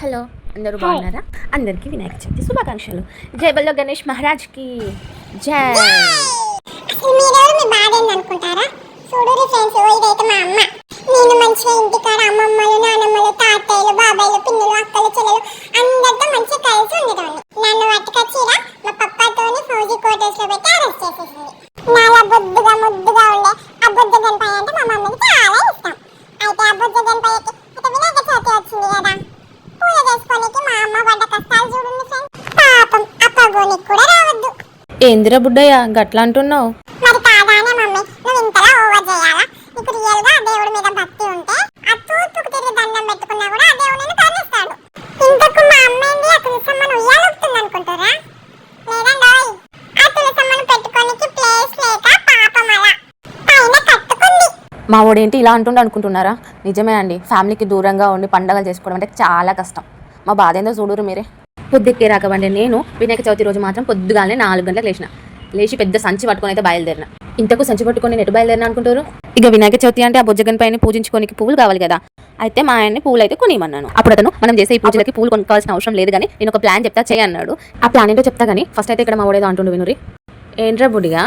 Hello అందరూ బాగున్నారా? అందరికీ వినాయక చవితి శుభాకాంక్షలు. జై బల్లో గణేష్ మహారాజ్కి. జై. చూడు ఫ్రెండ్స్ ఇదైతే మా అమ్మ. నేను మంచిగా ఇంటికాడ అమ్మమ్మలు నానమ్మలు తాతయ్యలు బాబాయ్లు పిన్నులు అక్కలు చెల్లెలు అందరితో మంచిగా కలిసి ఉండేదాన్ని. నన్ను పట్టుకొచ్చిరా మా పప్పాతోని ఫౌజీ క్వార్టర్స్లో పెట్టి అరెస్ట్ చేసేసింది. నాలా బొద్దుగా ముద్దుగా ఉండే ఆ గణపయ్య అంటే మా మమ్మీకి చాలా ఇష్టం. అయితే ఆ బుద్ధ గణపయ్యకి అయితే వినాయక చవితి వచ్చింది కదా పూజ చేసుకోనికి మా అమ్మ పడ్డ కష్టాలు చూడండి ఫ్రెండ్స్ పాపం అప్పగోనికి కూడా రావద్దు. ఏందిరా బుడ్డయ్య గట్లా అంటున్నావు? మరి కాదానే మమ్మీ నువ్వు ఇంతలా ఓవర్ చేయాలా? నీకు రియల్గా ఆ దేవుడి మీద భక్తి ఉంటే ఆ తూర్పుకు తిరిగి దండం పెట్టుకున్నా కూడా ఆ దేవుడు నేను కరుణిస్తాడు. ఇంతకు మా అమ్మ ఏంది ఆ తులసమ్మను ఉయ్యాలొస్తుంది అనుకుంటారా ఆ తులసమ్మను పెట్టుకోనికి ప్లేస్ లేక పాపం అలా. పైన కట్టుకుంది. మా వాడేంటి ఇలా అంటుండ అనుకుంటున్నారా? నిజమే అండి ఫ్యామిలీకి దూరంగా ఉండి పండగలు చేసుకోవడం అంటే చాలా కష్టం. మా బాధ ఏందో చూడరు మీరే. పొద్దుక్కే రాకబండి నేను వినాయక చవితి రోజు మాత్రం పొద్దుగానే నాలుగు గంటలకు లేచిన. లేచి పెద్ద సంచి పట్టుకొని అయితే బయలుదేరిన. ఇంతకు సంచి పట్టుకొని నేను ఎటు బయలుదేరిన అనుకుంటారు? ఇక వినాయక చవితి అంటే ఆ బుజ్జగన్ పైన పూజించుకోనికి పువ్వులు కావాలి కదా. అయితే మా ఆయన్ని పూలు అయితే కొనిమన్నాను అప్పుడు అతను మనం చేసే ఈ పూజలకి పూలు కొనుక్కోవాల్సిన అవసరం లేదు కానీ నేను ఒక ప్లాన్ చెప్తా చేయి అన్నాడు. ఆ ప్లాన్ ఏంటో చెప్తా కానీ ఫస్ట్ అయితే ఇక్కడ మా వాడేదో అంటుండు వినురి. ఏంట్రా బుడిగా?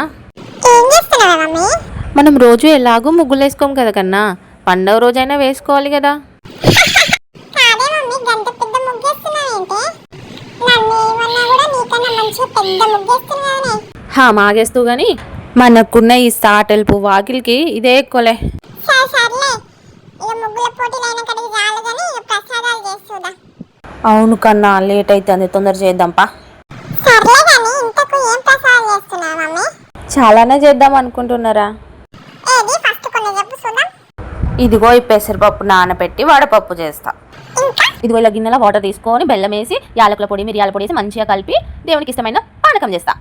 మనం రోజు ఎలాగో ముగ్గులు వేసుకోం కదా కన్నా. పండగ రోజైనా వేసుకోవాలి కదా. హా మాగేస్తూ గాని మనకున్న ఈ సాటెల్పు వాకిలికి ఇదే ఎక్కువలే అవును కన్నా లేట్ అవుతుంది తొందర చేద్దాంపా. చాలానే చేద్దాం అనుకుంటున్నారా? ఇదిగో ఈ పెసరపప్పు నానబెట్టి వడపప్పు చేస్తా. ఇదిగో ఇలా గిన్నెలో వాటర్ తీసుకొని బెల్లం వేసి యాలకుల పొడి మిరియాల పొడి వేసి మంచిగా కలిపి దేవునికి ఇష్టమైన పానకం చేస్తా.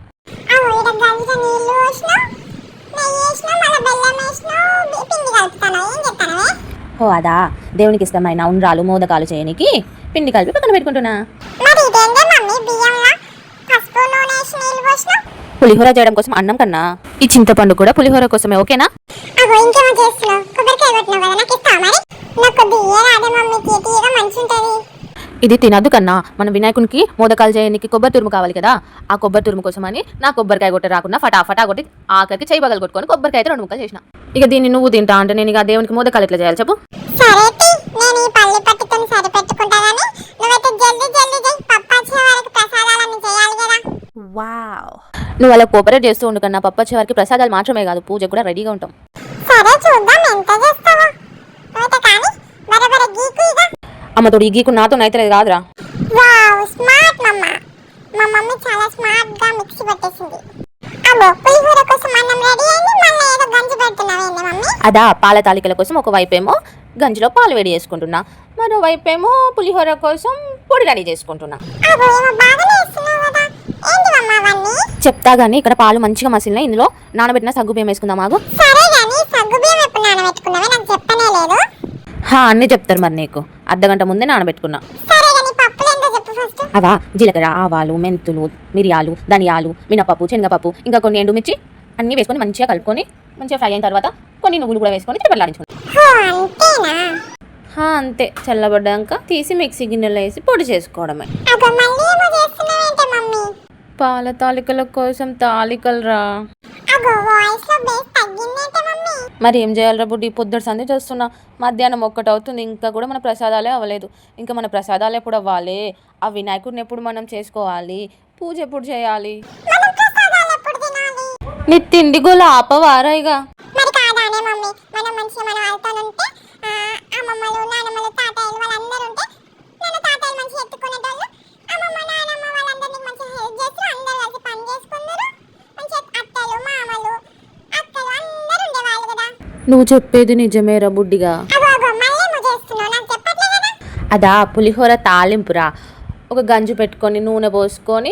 ఓ అదా. దేవునికి ఇష్టమైన ఉండ్రాలు మోదకాలు చేయనికి పిండి కలిపి పక్కన పెట్టుకుంటున్నా మరి ఇదేందే మమ్మీ బియ్యంలో పసుపు నూనె వేసి నీళ్ళు పోసినా పులిహోర చేయడం కోసం అన్నం కన్నా ఈ చింతపండు కూడా పులిహోర కోసమే ఓకేనా? ఇది తినద్దు కన్నా మన వినాయకునికి మోదకాలు చేయడానికి కొబ్బరి తురుము కావాలి కదా ఆ కొబ్బరి తురుము కోసమని నా కొబ్బరికాయ కొట్టి రాకుండా ఫటాఫటా కొట్టి ఆఖరికి చేయి బగలు కొట్టుకొని కొబ్బరికాయ అయితే రెండు ముక్కలు చేసిన. ఇక దీన్ని నువ్వు తింటా అంటే నేను ఇక దేవునికి మోదకాలు ఎట్లా చేయాలి చెప్పు? సరే నేను ఈ పల్లి పట్టుతో సరిపెట్టుకుంటా కానీ నువ్వైతే జల్దీ జల్దీ వావ్ నువ్వు అలా కోఆపరేట్ చేస్తూ ఉండు కన్నా పప్పు వచ్చే వారికి ప్రసాదాలు మాత్రమే కాదు పూజ కూడా రెడీగా ఉంటాం. సరే చూద్దాం ఎంత చేస్తావో. నువ్వైతే కానీ బరబర గీకు ఇక అమ్మతోడు ఈ గీకు నాతో అయితే కాదురా. వావ్ స్మార్ట్ మమ్మ. మా మమ్మీ చాలా స్మార్ట్గా మిక్సీ పెట్టేసింది పులిహోర కోసం అన్నం రెడీ అయింది మళ్ళీ ఏదో గంజి పెడుతున్నావేంటి మమ్మీ? అదా పాల తాలికల కోసం ఒక వైపేమో గంజిలో పాలు వేడి చేసుకుంటున్నా మరో వైపేమో పులిహోర కోసం పొడి రెడీ చేసుకుంటున్నా. ఏమో బాగానే కదా ఏంటి మమ్మ అవన్నీ చెప్తా గానీ ఇక్కడ పాలు మంచిగా మసిలిన ఇందులో నానబెట్టిన సగ్గు బియ్యం వేసుకుందాం హా అన్నీ చెప్తారు మరి నీకు. అర్ధగంట ముందే నానబెట్టుకున్నా. అవా జీలకర్ర ఆవాలు మెంతులు మిరియాలు ధనియాలు మినపప్పు శనగపప్పు ఇంకా కొన్ని ఎండుమిర్చి అన్నీ వేసుకొని మంచిగా కలుపుకొని మంచిగా ఫ్రై అయిన తర్వాత కొన్ని నువ్వులు కూడా వేసుకొని హా అంతే. చల్లబడ్డాక తీసి మిక్సీ గిన్నెలో వేసి పొడి చేసుకోవడమే అగో మళ్ళీ ఏమో చేస్తున్నావేంటి మమ్మీ పాల తాలికల కోసం తాలికలు రా. అగో వాయిస్లో బేస్ తగ్గిందేంటి మమ్మీ? మరి ఏం చేయాలరా బుడ్డి? పొద్దుట సంధి చేస్తున్నా. మధ్యాహ్నం ఒక్కటి అవుతుంది ఇంకా కూడా మన ప్రసాదాలే అవ్వలేదు. ఇంకా మన ప్రసాదాలు ఎప్పుడు అవ్వాలి? ఆ వినాయకుడిని ఎప్పుడు మనం చేసుకోవాలి? పూజ ఎప్పుడు చేయాలి? నీ తిండి గోల ఆపవారాయిగా మరి కాదానే మమ్మీ మనం మంచిగా మన వాళ్ళతో ఉంటే ఆ, అమ్మమ్మలు నానమ్మలు తాతయ్యలు వాళ్ళందరూ ఉంటే మన తాతయ్యలు మంచిగా ఎత్తుకునేటోళ్ళు అమ్మమ్మ నానమ్మ వాళ్ళందరినీ మంచిగా హెల్ప్ చేస్తారు అందరూ కలిసి పని చేసుకున్నారు మంచిగా అత్తలు మామలు అక్కలు అందరూ ఉండేవాళ్ళు కదా నువ్వు చెప్పేది నిజమేరా బుడ్డిగా. అదా పులిహోర తాలింపురా. ఒక గంజు పెట్టుకొని నూనె పోసుకొని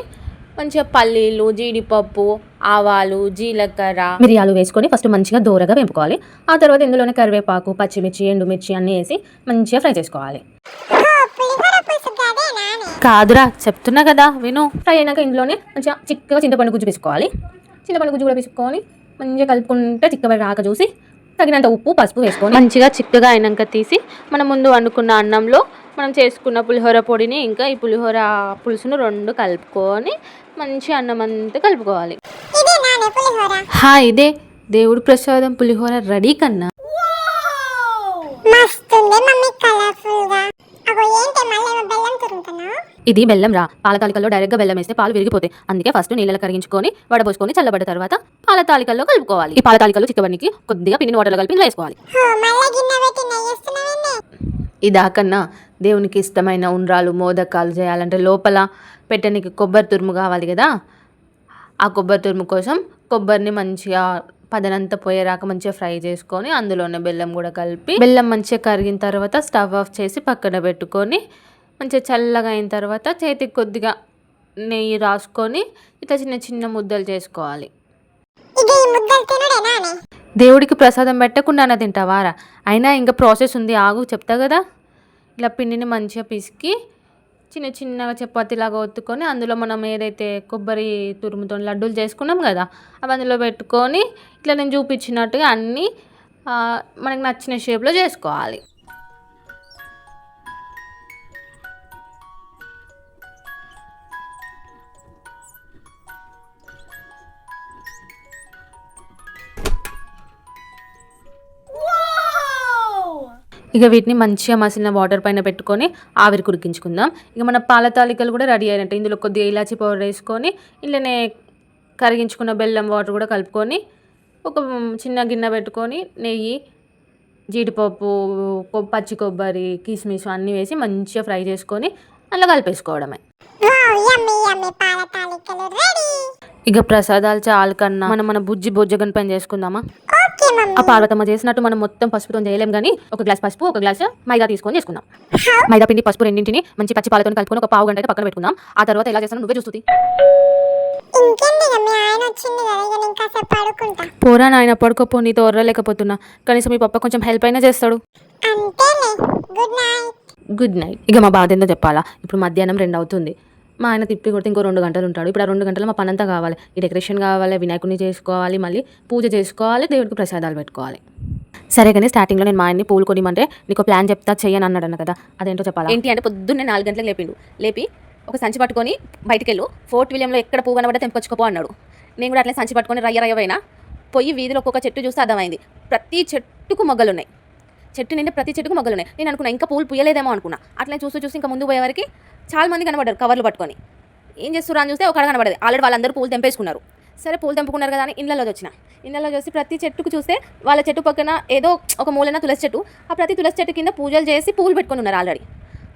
మంచిగా పల్లీలు జీడిపప్పు ఆవాలు జీలకర్ర. మిరియాలు వేసుకొని ఫస్ట్ మంచిగా దూరగా వేపుకోవాలి. ఆ తర్వాత ఇందులోనే కరివేపాకు పచ్చిమిర్చి ఎండుమిర్చి అన్నీ వేసి మంచిగా ఫ్రై చేసుకోవాలి. కాదురా చెప్తున్నా కదా విను. ఫ్రై అయినాక ఇందులోనే మంచిగా చిక్కగా చింతపండు గుజ్జు వేసుకోవాలి. చింతపండు గుజ్జు కూడా వేసుకొని మంచిగా కలుపుకుంటే చిక్కబడి రాక చూసి తగినంత ఉప్పు పసుపు వేసుకొని మంచిగా చిక్కగా అయినాక తీసి మనం ముందు వండుకున్న అన్నంలో మనం చేసుకున్న పులిహోర పొడిని ఇంకా ఈ పులిహోర పులుసును రెండు కలుపుకొని మంచి అన్నం అంతా కలుపుకోవాలి. హా ఇదే దేవుడి ప్రసాదం పులిహోర రెడీ కన్నా. ఇది బెల్లం రా. పాల తాలికల్లో డైరెక్ట్గా బెల్లం వేస్తే పాలు విరిగిపోతాయి. అందుకే ఫస్ట్ నీళ్ళలో కరిగించుకొని వడబోసుకొని చల్లబడ్డ తర్వాత పాల తాలికల్లో కలుపుకోవాలి. ఈ పాల తాలికలు చిక్కబడికి కొద్దిగా పిండిని వాటర్లో కలిపి వేసుకోవాలి. ఇదాకన్నా దేవునికి ఇష్టమైన ఉండ్రాలు మోదకాలు చేయాలంటే లోపల పెట్టడానికి కొబ్బరి తురుము కావాలి కదా? ఆ కొబ్బరి తురుము కోసం కొబ్బరిని మంచిగా పదనంతా పోయేరాక మంచిగా ఫ్రై చేసుకొని అందులోనే బెల్లం కూడా కలిపి బెల్లం మంచిగా కరిగిన తర్వాత స్టవ్ ఆఫ్ చేసి పక్కన పెట్టుకొని మంచిగా చల్లగా అయిన తర్వాత చేతికి కొద్దిగా నెయ్యి రాసుకొని ఇట్లా చిన్న చిన్న ముద్దలు చేసుకోవాలి. దేవుడికి ప్రసాదం పెట్టకుండా తింటావారా? అయినా ఇంకా ప్రాసెస్ ఉంది ఆగు చెప్తా కదా. ఇలా పిండిని మంచిగా పిసికి చిన్న చిన్నగా చపాతీలాగా ఒత్తుకొని అందులో మనం ఏదైతే కొబ్బరి తురుముతో లడ్డూలు చేసుకున్నాం కదా అవి అందులో పెట్టుకొని ఇట్లా నేను చూపించినట్టుగా అన్నీ మనకి నచ్చిన షేప్లో చేసుకోవాలి. ఇక వీటిని మంచిగా మసిలిన వాటర్ పైన పెట్టుకొని ఆవిరి కురికించుకుందాం. ఇక మన పాల తాలికలు కూడా రెడీ అయినట్టు. ఇందులో కొద్దిగా ఇలాచి పౌడర్ వేసుకొని ఇంట్లోనే కరిగించుకున్న బెల్లం వాటర్ కూడా కలుపుకొని ఒక చిన్న గిన్నె పెట్టుకొని నెయ్యి జీడిపప్పు పచ్చి కొబ్బరి కిస్మిస్ అన్నీ వేసి మంచిగా ఫ్రై చేసుకొని అందులో కలిపేసుకోవడమే. ఇక ప్రసాదాలు చాలు కన్నా మనం మన బుజ్జి బొజ్జగన్ పని చేసుకుందామా? ఆ పార్వతమ్మ చేసినట్టు మనం మొత్తం పసుపుతో చేయలేం కానీ ఒక గ్లాస్ పసుపు ఒక గ్లాస్ మైదా తీసుకొని చేసుకుందాం. మైదా పిండి పసుపు రెండింటిని మంచి పచ్చి పాలతో కలుపుకొని ఒక పావు గంట అయితే పక్కన పెట్టుకుందాం. ఆ తర్వాత ఎలా చేస్తానో నువ్వే చూస్తుంది. పోరా నాయన పడుకోపో నీతో ఒర్రలేకపోతున్నా కనీసం మీ పప్ప కొంచెం హెల్ప్ అయినా చేస్తాడు. అంతేలే గుడ్ నైట్ గుడ్ నైట్ ఇక మా బాధ ఏందో చెప్పాలా? ఇప్పుడు మధ్యాహ్నం రెండు అవుతుంది. మా ఆయన తిప్పి కొడితే ఇంకో రెండు గంటలు ఉంటాడు. ఇప్పుడు ఆ రెండు గంటలు మా పనంతా కావాలి. ఈ డెకరేషన్ కావాలి వినాయకుడిని చేసుకోవాలి మళ్ళీ పూజ చేసుకోవాలి దేవుడికి ప్రసాదాలు పెట్టుకోవాలి. సరే కానీ స్టార్టింగ్లో నేను మా ఆయన్ని పూలు కొనిమంటే నీకు ప్లాన్ చెప్తా చెయ్యని అన్నాడు అన్న కదా అదేంటో చెప్పాలి? ఏంటి అంటే పొద్దున్నే నాలుగు గంటలకు లేపిండు. లేపి ఒక సంచి పట్టుకొని బయటికి వెళ్ళు ఫోర్ట్ విలియంలో ఎక్కడ పువ్వు కనబడితే తెంపుకొచ్చుకోపో అన్నాడు. నేను కూడా అట్లా సంచి పట్టుకొని రయ్య రయ్య పోయినా పోయి వీధిలో ఒక్కొక్క చెట్టు చూస్తే అర్థమైంది. ప్రతి చెట్టుకు మొగ్గలు ఉన్నాయి చెట్టు నిండా ప్రతి చెట్టుకు మొగ్గలు ఉన్నాయి. నేను అనుకున్నా ఇంకా పూలు పుయ్యలేదేమో అనుకున్నా. అట్లనే చూస్తూ చూసి ఇంకా ముందు పోయేవారికి చాలా మంది కనబడ్డారు కవర్లు పట్టుకొని. ఏం చేస్తున్నారు అని చూస్తే ఒక కనబడదు. ఆల్రెడీ వాళ్ళందరూ పూలు తెంపేసుకున్నారు. సరే పూలు తెంపుకున్నారు కదా అని ఇళ్ళలో వచ్చిన. ఇళ్ళలో చూసి ప్రతి చెట్టుకు చూస్తే వాళ్ళ చెట్టు పక్కన ఏదో ఒక మూలన తులసి చెట్టు. ఆ ప్రతి తులసి చెట్టు కింద పూజలు చేసి పూలు పెట్టుకుని ఉన్నారు ఆల్రెడీ.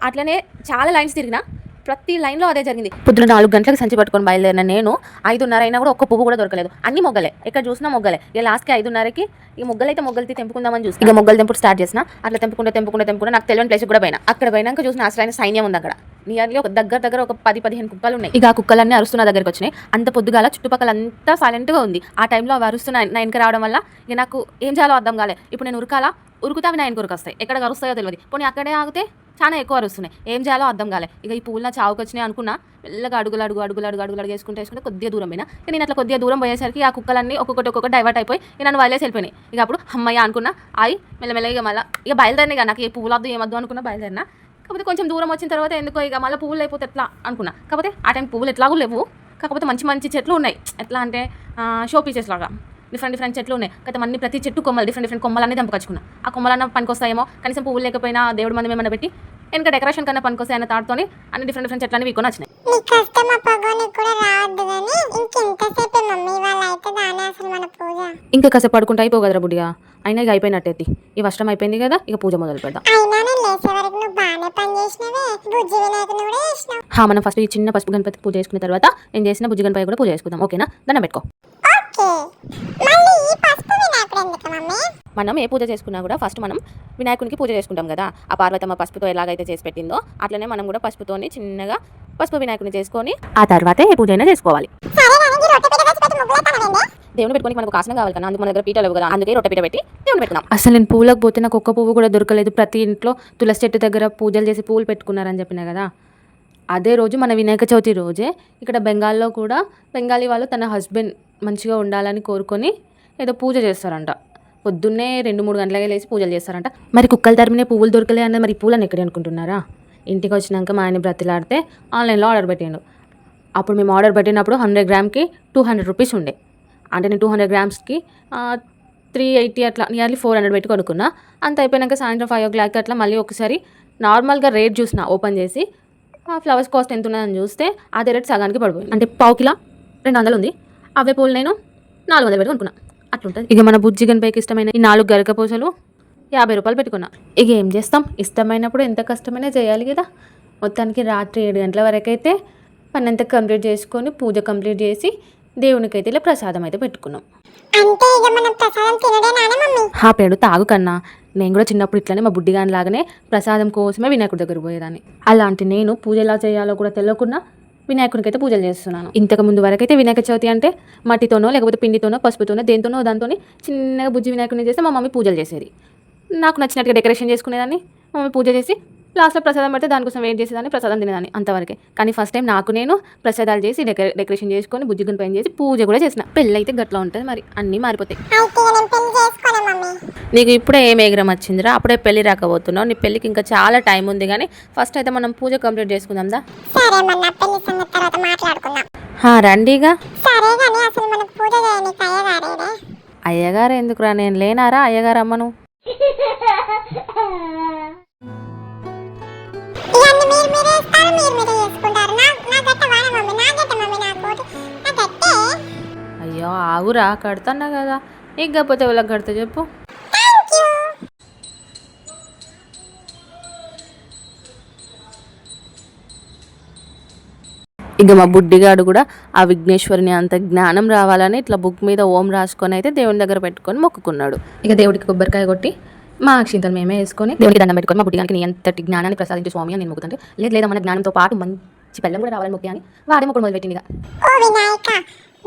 అట్లనే చాలా లైన్స్ తిరిగినా ప్రతి లైన్లో అదే జరిగింది. పొద్దున నాలుగు గంటలకు సంచి పట్టుకొని బయలుదేరిన నేను ఐదున్నర అయినా కూడా ఒక్క పువ్వు కూడా దొరకలేదు. అన్ని మొగ్గలే. ఎక్కడ చూసినా మొగ్గలే. ఇక లాస్ట్కి ఐదున్నరకి ఈ మొగ్గలైతే మొగ్గలతో తెంపుకుందామని చూసి ఇక మొగ్గలు తెంపుడు స్టార్ట్ చేసిన అట్లా తెంపుకుంటే తెంపుకుంటే తెంపుకుంటే నాకు తెలియని ప్లేస్ కూడా పోయినా. అక్కడ పోయినాక చూసిన అసలైన సైన్యం ఉంది అక్కడ. నియర్లీ ఒక దగ్గర దగ్గర ఒక పది పదిహేను కుక్కలు ఉన్నాయి. ఇక ఆ కుక్కలన్నీ అరుస్తున్న దగ్గరికి వచ్చినాయి. అంత పొద్దుగాల చుట్టుపక్కల అంతా సైలెంట్గా ఉంది. ఆ టైంలో అవి అరుస్తున్నాయి నా వెనక రావడం వల్ల ఇక నాకు ఏం చేయాలో అర్థం కాలే. ఇప్పుడు నేను ఉరకాలా? ఉరుకుతా అవి నా వెనక ఎక్కడ కరుస్తాయో తెలియదు పోనీ అక్కడే ఆగితే చాలా ఎక్కువ అరుస్తున్నాయి. ఏం చేయాలో అర్థం కాలే. ఇక ఈ పూలు నా చావుకు వచ్చినాయి అనుకున్నా మెల్లగా అడుగులు అడుగు అడుగులు అడుగు అడుగులు అడుగు వేసుకుంటే వేసుకుంటే కొద్దిగా దూరం పోయినా. ఇక నేను అట్లా కొద్దిగా దూరం పోయేసరికి ఆ కుక్కలన్నీ ఒక్కొక్కటి ఒక్కొక్కటి డైవర్ట్ అయిపోయి ఇక నన్ను వదిలేసి వెళ్ళిపోయినాయి ఇక అప్పుడు అమ్మయ్య అనుకున్నా ఆయి మెల్లమెల్లగా ఇక మళ్ళీ ఇక బయలుదేరినాయి ఇక నాకు ఏ పువ్వులు వద్దు ఏమద్దు అనుకున్నా బయలుదేరినా. కాకపోతే కొంచెం దూరం వచ్చిన తర్వాత ఎందుకో ఇక మళ్ళీ పువ్వులు అయిపోతే ఎట్లా అనుకున్నా. కాకపోతే ఆ టైం పువ్వులు ఎట్లాగూ లేవు. కాకపోతే మంచి మంచి చెట్లు ఉన్నాయి. ఎట్లా అంటే షో పీసెస్ లాగా. డిఫరెంట్ డిఫరెంట్ చెట్లు ఉన్నాయి. కదా అన్ని ప్రతి చెట్టు కొమ్మలు డిఫరెంట్ డిఫరెంట్ కొమ్మలన్నీ తెంపకొచ్చుకున్నా ఆ కొమ్మలన్న పనికొస్తాయేమో? కనీసం పువ్వులు లేకపోయినా దేవుడి మంది ఏమైనా పెట్టి వెనక డెకరేషన్ కన్నా పనికొస్తాయి అన్న తాడుతోని అన్ని డిఫరెంట్ డిఫరెంట్ చెట్లన్నీ వీకొని వచ్చినాయి నీ కష్టం కూడా రావద్దు కానీ ఇంకెంతసేపే మమ్మీ వాళ్ళ అయితే దానే అసలు మన పూజ. ఇంకా కాసేపు పడుకుంటే అయిపో కదరా బుడిగా అయినా ఇక అయిపోయినట్టేది ఈ వర్షం అయిపోయింది కదా ఇక పూజ మొదలు పెడదాం అయినా నేను లేచే వరకు నువ్వు బాగానే పని చేసినవే. బుజ్జి వినాయకుని కూడా చేసినావు హా మనం ఫస్ట్ ఈ చిన్న పసుపు గణపతి పూజ చేసుకున్న తర్వాత నేను చేసిన బుజ్జి గణపతి కూడా పూజ చేసుకుందాం. ఓకేనా? దండం పెట్టుకో. మనం ఏ పూజ చేసుకున్నా కూడా ఫస్ట్ మనం వినాయకునికి పూజ చేసుకుంటాం కదా. ఆ పార్వతమ్మ పసుపుతో ఎలాగైతే చేసి పెట్టిందో అట్లనే మనం కూడా పసుపుతోని చిన్నగా పసుపు వినాయకుని చేసుకొని ఆ తర్వాతే ఏ పూజ అయినా చేసుకోవాలి దేవుని పెట్టుకొని మనకు ఆసనం కావాలి కదా అందుకు మన దగ్గర పీట లేవు కదా అందుకే రొట్టె పీట పెట్టి దేవుని పెట్టుకున్నాం అసలు నేను పూలకు పోతే నాకు ఒక్క పువ్వు కూడా దొరకలేదు. ప్రతి ఇంట్లో తులసి చెట్టు దగ్గర పూజలు చేసి పూలు పెట్టుకున్నారని చెప్పిన కదా. అదే రోజు మన వినాయక చవితి రోజే ఇక్కడ బెంగాల్లో కూడా బెంగాలీ వాళ్ళు తన హస్బెండ్ మంచిగా ఉండాలని కోరుకొని ఏదో పూజ చేస్తారంట. పొద్దున్నే రెండు మూడు గంటలకే లేచి పూజలు చేస్తారంట. మరి కుక్కలు తరిమినే పువ్వులు దొరకలే అన్న మరి పూలను ఎక్కడ అనుకుంటున్నారా? ఇంటికి వచ్చినాక మా ఆయన బ్రతిలాడితే ఆన్లైన్లో ఆర్డర్ పెట్టాడు. అప్పుడు మేము ఆర్డర్ పెట్టినప్పుడు హండ్రెడ్ గ్రామ్కి టూ హండ్రెడ్ రూపీస్ ఉండే. అంటే నేను టూ హండ్రెడ్ గ్రామ్స్కి త్రీ ఎయిటీ అట్లా నియర్లీ ఫోర్ హండ్రెడ్ పెట్టి కొనుక్కున్నా. అంత అయిపోయినాక సాయంత్రం ఫైవ్ ఓ క్లాక్ అట్లా మళ్ళీ ఒకసారి నార్మల్గా రేట్ చూసిన ఓపెన్ చేసి ఆ ఫ్లవర్స్ కాస్ట్ ఎంత ఉన్నదని చూస్తే అదే రేట్ సగానికి పడిపోయింది. అంటే పావు కిలో రెండు వందలు ఉంది. అవే పూలు నేను నాలుగు వందలు పెట్టి కొనుక్కున్నా అట్లుంటుంది. ఇక మన బుజ్జి గణపైకి ఇష్టమైన ఈ నాలుగు గరక పూసలు యాభై రూపాయలు పెట్టుకున్నా. ఇక ఏం చేస్తాం? ఇష్టమైనప్పుడు ఎంత కష్టమైనా చేయాలి కదా. మొత్తానికి రాత్రి ఏడు గంటల వరకు అయితే పని అంతా కంప్లీట్ చేసుకొని పూజ కంప్లీట్ చేసి దేవునికి అయితే ఇలా ప్రసాదం అయితే పెట్టుకున్నాం. అంటే ఇక మనం ప్రసాదం తినడేనా మమ్మీ? ఆ పేడు తాగు కన్నా. నేను కూడా చిన్నప్పుడు ఇట్లానే మా బుడ్డిగాని లాగానే ప్రసాదం కోసమే వినాయకుడి దగ్గర పోయేదాన్ని. అలాంటి నేను పూజ ఎలా చేయాలో కూడా తెలియకుండా వినాయకునికి అయితే పూజలు చేస్తున్నాను. ఇంతకు ముందు వరకు అయితే వినాయక చవితి అంటే మట్టితోనో లేకపోతే పిండితోనో పసుపుతోనో దేంతోనో దాంతో చిన్నగా బుజ్జి వినాయకుడిని చేస్తే మా మమ్మీ పూజలు చేసేది. నాకు నచ్చినట్టుగా డెకరేషన్ చేసుకునేదాన్ని. మా మమ్మీ పూజ చేసి లాస్ట్లో ప్రసాదం పెడితే దానికోసం వెయిట్ చేసేదాన్ని? ప్రసాదం తినేదాన్ని అంతవరకే. కానీ ఫస్ట్ టైం నాకు నేను ప్రసాదాలు చేసి డెకరే డెకరేషన్ చేసుకొని బుజ్జిగుని పైన చేసి పూజ కూడా చేసిన. పెళ్ళి అయితే గట్లా ఉంటుంది మరి. అన్నీ మారిపోతాయి. నీకు ఇప్పుడే ఏం ఎగరం వచ్చిందిరా? అప్పుడే పెళ్ళి రాకపోతున్నావు. నీ పెళ్ళికి ఇంకా చాలా టైం ఉంది కానీ ఫస్ట్ అయితే మనం పూజ కంప్లీట్ మాట్లాడుకుందాం. హా, రండిగా. అయ్యగారు ఎందుకురా? నేను లేనారా అయ్యగారు అమ్మను అయ్యో ఆగురా కడతాన్నా కదా. నీకు కాకపోతే వాళ్ళకి కడతా చెప్పు. ఇక మా బుడ్డిగాడు కూడా ఆ విఘ్నేశ్వరిని అంత జ్ఞానం రావాలని ఇట్లా బుక్ మీద ఓం రాసుకొని అయితే దేవుని దగ్గర పెట్టుకొని మొక్కుకున్నాడు. ఇక దేవుడికి కొబ్బరికాయ కొట్టి మా అక్షింతలు మేమే వేసుకొని దేవుడికి దండం పెట్టుకొని మా బుడ్డిగానికి నీ ఎంతటి జ్ఞానాన్ని ప్రసాదించు స్వామి అని నేను మొక్కుతుంటే లేదు లేదా మన జ్ఞానంతో పాటు మంచి పిల్లం కూడా రావాలని మొక్కి అని వాడే మొక్కడు మొదలుపెట్టింది ఇక. ఓ వినాయక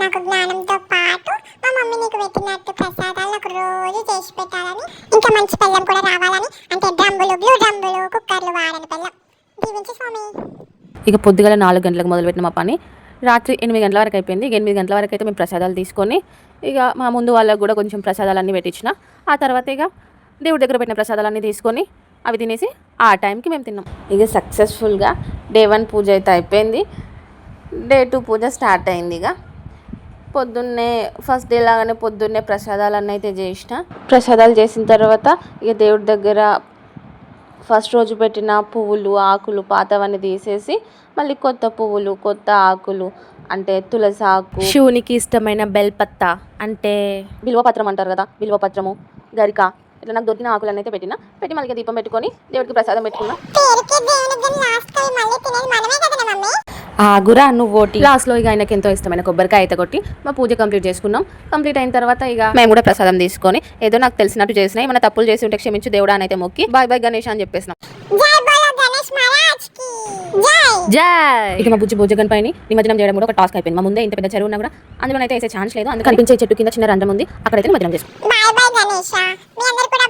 నాకు జ్ఞానంతో పాటు మా మమ్మీ నీకు పెట్టినట్టు ప్రసాదాలు నాకు రోజు చేసి పెట్టాలని ఇంకా మంచి పిల్లం కూడా రావాలని అంటే డ్రమ్ములు బ్లూ డ్రమ్ములు కుక్కర్లు వాడని పిల్లం దీవించి స్వామి. ఇక పొద్దుగల నాలుగు గంటలకు మొదలుపెట్టిన మా పని. రాత్రి ఎనిమిది గంటల వరకు అయిపోయింది. ఇక ఎనిమిది గంటల వరకు అయితే మేము ప్రసాదాలు తీసుకొని ఇక మా ముందు వాళ్ళకు కూడా కొంచెం ప్రసాదాలన్నీ పెట్టించిన. ఆ తర్వాత ఇక దేవుడి దగ్గర పెట్టిన ప్రసాదాలన్నీ తీసుకొని అవి తినేసి ఆ టైంకి మేము తిన్నాం. ఇక సక్సెస్ఫుల్గా డే వన్ పూజ అయితే అయిపోయింది. డే టూ పూజ స్టార్ట్ అయింది ఇక. పొద్దున్నే ఫస్ట్ డే లాగానే పొద్దున్నే ప్రసాదాలన్నీ అయితే చేసిన. ప్రసాదాలు చేసిన తర్వాత ఇక దేవుడి దగ్గర ఫస్ట్ రోజు పెట్టిన పువ్వులు ఆకులు పాతవన్నీ తీసేసి మళ్ళీ కొత్త పువ్వులు కొత్త ఆకులు అంటే తులసి ఆకు. శివునికి ఇష్టమైన బెల్పత్త అంటే బిల్వపత్రం అంటారు కదా బిల్వపత్రము గరిక. ఇట్లా నాకు దొరికిన ఆకులన్నీ అయితే పెట్టిన. పెట్టి మళ్ళీ దీపం పెట్టుకొని దేవుడికి ప్రసాదం పెట్టుకున్నా. ఆగురా నువ్వు ఓటి. లాస్ట్లో ఇక ఆయనకి ఎంతో ఇష్టమైన కొబ్బరికాయ అయితే కొట్టి మా పూజ కంప్లీట్ చేసుకున్నాం. కంప్లీట్ అయిన తర్వాత ఇక మేము కూడా ప్రసాదం తీసుకొని ఏదో నాకు తెలిసినట్టు చేసిన ఏమైనా తప్పులు చేసి ఉంటే క్షమించు దేవుడా అని అయితే మొక్కి బాయ్ బాయ్ గణేష్ అని చెప్పేసినాం. జై ఇక మా బుజ్జి భోజగన్ పైన నిమజ్జనం చేయడం కూడా ఒక టాస్క్ అయిపోయింది. మా ముందే ఇంత పెద్ద చెరువు ఉన్నా కూడా అందులో అయితే వేసే ఛాన్స్ లేదు. అందుకు కనిపించే చెట్టు కింద చిన్న రంధ్రం ఉంది. అక్కడైతే నిమజ్జనం చేసుకుంటాం. நிஷா நீ అందరూ కూడా